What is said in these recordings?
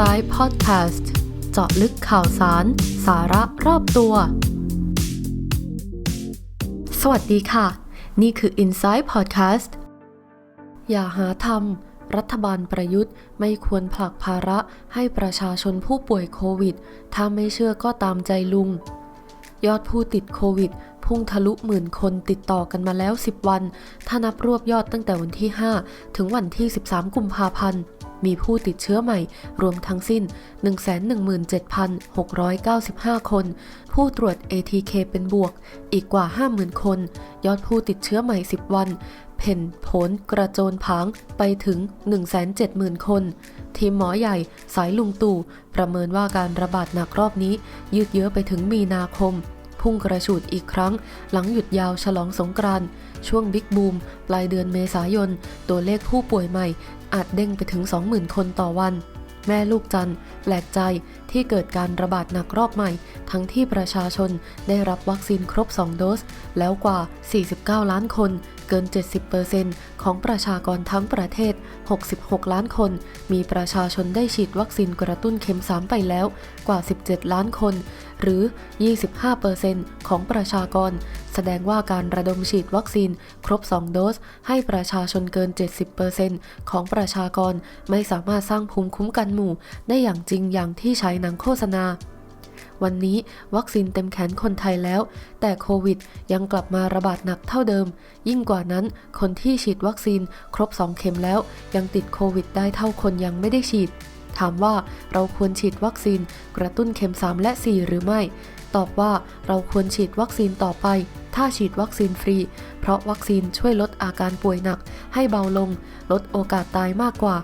Inside Podcast เจาะลึกข่าวสาร สาระรอบตัว สวัสดีค่ะ นี่คือ Inside Podcast อย่าหาทำรัฐบาลประยุทธ์ไม่ควรผลักภาระให้ประชาชนผู้ป่วยโควิด ถ้าไม่เชื่อก็ตามใจลุง ยอดผู้ติดโควิด พุ่งทะลุหมื่นคนติดต่อกันมาแล้ว 10 วัน ถ้านับรวบยอดตั้งแต่วันที่ 5 ถึงวันที่ 13 กุมภาพันธ์ มีผู้ติดเชื้อใหม่ รวมทั้งสิ้น 117,695 คน ผู้ตรวจ ATK เป็นบวก อีกกว่า 50,000 คน ยอดผู้ติดเชื้อใหม่ 10 วัน เพ่นผลกระโจนผางไปถึง 170,000 คน ทีมหมอใหญ่สายลุงตู่ ประเมินว่าการระบาดหนักรอบนี้ ยืดเยื้อไปถึงมีนาคม พุ่งกระฉูดอีกครั้ง หลังหยุดยาวฉลองสงกรานต์ช่วงบิ๊กบูม ปลายเดือนเมษายน ตัวเลขผู้ป่วยใหม่ อาจเด้งไปถึง 20,000 คนต่อวัน แม่ลูกจันแปลกใจที่เกิดการระบาดหนักรอบใหม่ ทั้งที่ประชาชนได้รับวัคซีนครบ 2 โดส แล้วกว่า 49 ล้านคน เกิน 70%ของประชากรทั้งประเทศ 66 ล้านคน มีประชาชนได้ฉีดวัคซีนกระตุ้นเข็ม 3 ไปแล้วกว่า 17 ล้านคน หรือ 25%ของประชากร แสดงว่าการระดมฉีดวัคซีนครบ 2 โดส ให้ประชาชนเกิน 70%ของประชากรไม่สามารถสร้างภูมิคุ้มกันหมู่ ได้อย่างจริงอย่างที่ใช้หนังโฆษณา วันนี้วัคซีนเต็มแขนคนไทยแล้ว แต่โควิดยังกลับมาระบาดหนักเท่าเดิม ยิ่งกว่านั้น คนที่ฉีดวัคซีนครบ 2 เข็มแล้ว ยังติดโควิดได้เท่าคนยังไม่ได้ฉีด ถามว่าเราควรฉีดวัคซีนกระตุ้นเข็ม 3 และ 4 หรือไม่ ตอบว่าเราควรฉีดวัคซีนต่อไป ถ้าฉีดวัคซีนฟรี เพราะวัคซีนช่วยลดอาการป่วยหนัก ให้เบาลง ลดโอกาสตายมากกว่า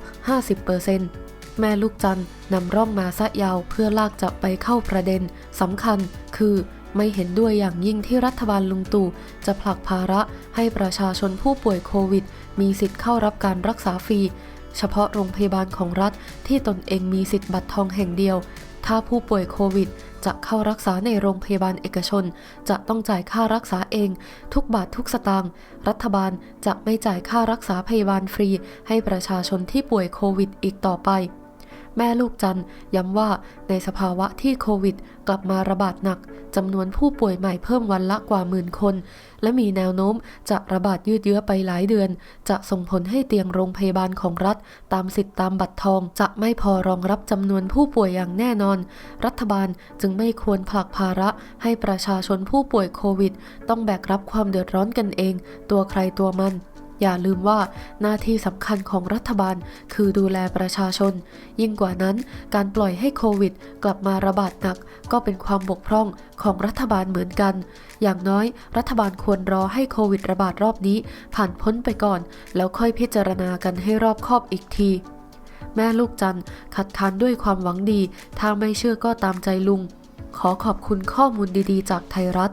50% แม่ลูกจันนำร่องมาซะยาวเพื่อลากจับไปเข้าประเด็นสำคัญ คือไม่เห็นด้วยอย่างยิ่งที่รัฐบาลลุงตู่จะผลักภาระให้ประชาชนผู้ป่วยโควิด มีสิทธิ์เข้ารับการรักษาฟรี เฉพาะโรงพยาบาลของรัฐที่ตนเองมีสิทธิ์บัตรทองแห่งเดียว ถ้าผู้ป่วยโควิดจะเข้ารักษาในโรงพยาบาลเอกชน จะต้องจ่ายค่ารักษาเอง ทุกบาททุกสตางค์รัฐบาลจะไม่จ่ายค่ารักษาพยาบาลฟรี ให้ประชาชนที่ป่วยโควิดอีกต่อไป แม่ลูกจันย้ำว่าในสภาวะที่โควิด กลับมาระบาดหนักจำนวนผู้ป่วยใหม่เพิ่มวันละกว่าหมื่นคน และมีแนวโน้มจะระบาดยืดเยื้อไปหลายเดือน จะส่งผลให้เตียงโรงพยาบาลของรัฐ ตามสิทธิตามบัตรทอง จะไม่พอรองรับจำนวนผู้ป่วยอย่างแน่นอน รัฐบาลจึงไม่ควรผลักภาระให้ประชาชนผู้ป่วยโควิด ต้องแบกรับความเดือดร้อนกันเอง ตัวใครตัวมัน อย่าลืมว่าหน้าที่สำคัญของรัฐบาลคือดูแลประชาชน ยิ่งกว่านั้นการปล่อยให้โควิด กลับมาระบาดหนัก ก็เป็นความบกพร่องของรัฐบาลเหมือนกัน อย่างน้อยรัฐบาลควรรอให้โควิดระบาดรอบนี้ ผ่านพ้นไปก่อน แล้วค่อยพิจารณากันให้รอบคอบอีกที แม่ลูกจันทร์คัดค้านด้วยความหวังดี ถ้าไม่เชื่อก็ตามใจลุง ขอขอบคุณข้อมูลดีๆ จากไทยรัฐ